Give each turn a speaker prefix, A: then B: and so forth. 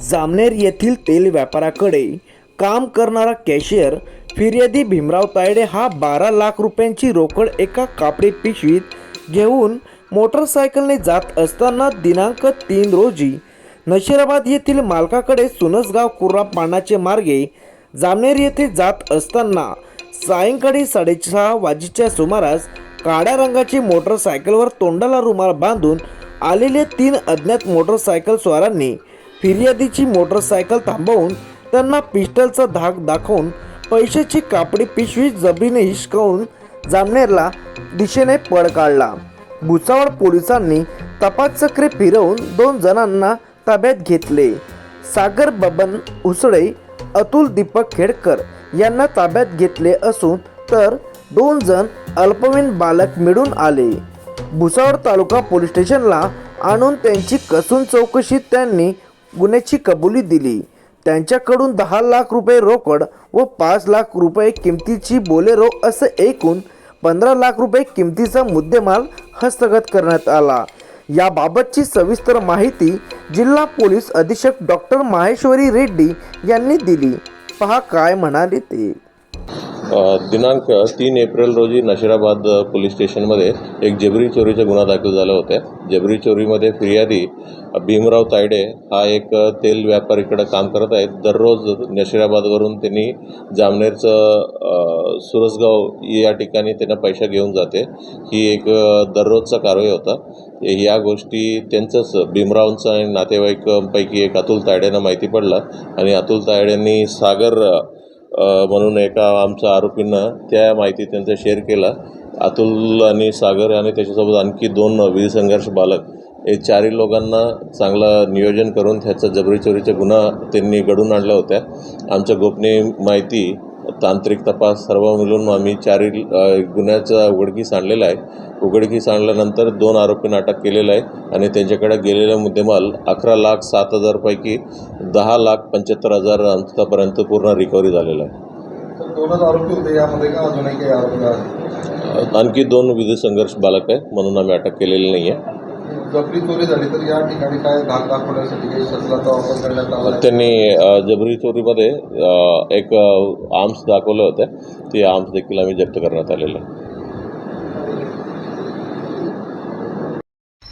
A: जामनेर येथील तेल व्यापाराकडे काम करणारा कॅशियर फिर्यादी भीमराव तायडे हा बारा लाख रुपयांची रोकड एका कापडी पिशवीत घेऊन मोटरसायकलने जात असताना दिनांक तीन रोजी नशिराबाद येथील मालकाकडे सुनसगाव कुर्रा पाण्याचे मार्गे जामनेर येथे जात असताना सायंकाळी साडेसहा वाजेच्या सुमारास काळ्या रंगाची मोटरसायकलवर तोंडाला रुमाल बांधून आलेले तीन अज्ञात मोटरसायकल स्वारांनी फिर्यादीची मोटरसायकल थांबवून त्यांना पिस्टलचा धाक दाखवून पैशाची कापडी पिशवी जबरीने हिसकावून जामनेरला दिशेने पळ काढला. भुसावळ पोलिसांनी तपास चक्रे फिरवून दोन जणांना ताब्यात घेतले. सागर बबन उसळे अतुल दीपक खेडकर यांना ताब्यात घेतले असून तर दोन जण अल्पवयीन बालक मिळून आले. भुसावळ तालुका पोलीस स्टेशनला आणून त्यांची कसून चौकशीत त्यांनी गुन्ह्याची कबुली दिली. त्यांच्याकडून दहा लाख रुपये रोकड व पाच लाख रुपये किमतीची बोलेरो असं एकूण पंधरा लाख रुपये किमतीचा मुद्देमाल हस्तगत करण्यात आला. याबाबतची सविस्तर माहिती जिल्हा पोलीस अधीक्षक डॉक्टर माहेश्वरी रेड्डी यांनी दिली. पहा काय म्हणाले ते.
B: दिनांक तीन एप्रिल रोजी नशिराबाद पोलीस स्टेशनमध्ये एक जबरी चोरीचा गुन्हा दाखल झाला होता. जबरी चोरीमध्ये फिर्यादी भीमराव तायडे हा एक तेल व्यापारीकडे काम करत आहेत. दररोज नशिराबादवरून त्यांनी जामनेरचं सुरसगाव या ठिकाणी त्यांना पैसा घेऊन जाते. ही एक दररोजचा कारवाई होता. या गोष्टी त्यांचंच भीमरावांचं आणि नातेवाईकांपैकी एक अतुल तायडेंना माहिती पडलं आणि अतुल तायडेंनी सागर म्हणून एका आमच्या आरोपीनं त्या माहिती त्यांचा शेअर केला. अतुल आणि सागर आणि त्याच्यासोबत आणखी दोन वीर संघर्ष बालक हे चारही लोकांना चांगलं नियोजन करून त्याचा जबरी चोरीचा गुन्हा त्यांनी घडून आणला होत्या आमच्या गोपनीय माहिती तांत्रिक तपास सर्व मिळून आम्ही चारही अ, गुन्ह्याचा उघडकीस आणलेला आहे. उघडकीस आणल्यानंतर दोन आरोपींना अटक केलेलं आहे आणि त्यांच्याकडे गेलेला मुद्देमाल अकरा लाख सात हजारपैकी दहा लाख पंच्याहत्तर हजार आतापर्यंत पूर्ण रिकव्हरी झालेला आहे.
C: तर दोनच आरोपी होते यामध्ये का? अजूनही काही आरोपी आहेत
B: अ, आणखी दोन विधी संघर्ष बालक आहे म्हणून आम्ही अटक केलेली नाही आहे
C: जबरी चोरी झाली तर या ठिकाणी काय भाग दाखवण्यासाठी काही शस्त्राचा वापर करण्यात आला?
B: त्यांनी जबरी चोरीमध्ये एक आर्म्स दाखवलं होतं. ते आर्म्स देखील आम्ही जप्त करण्यात आलेलं. आहे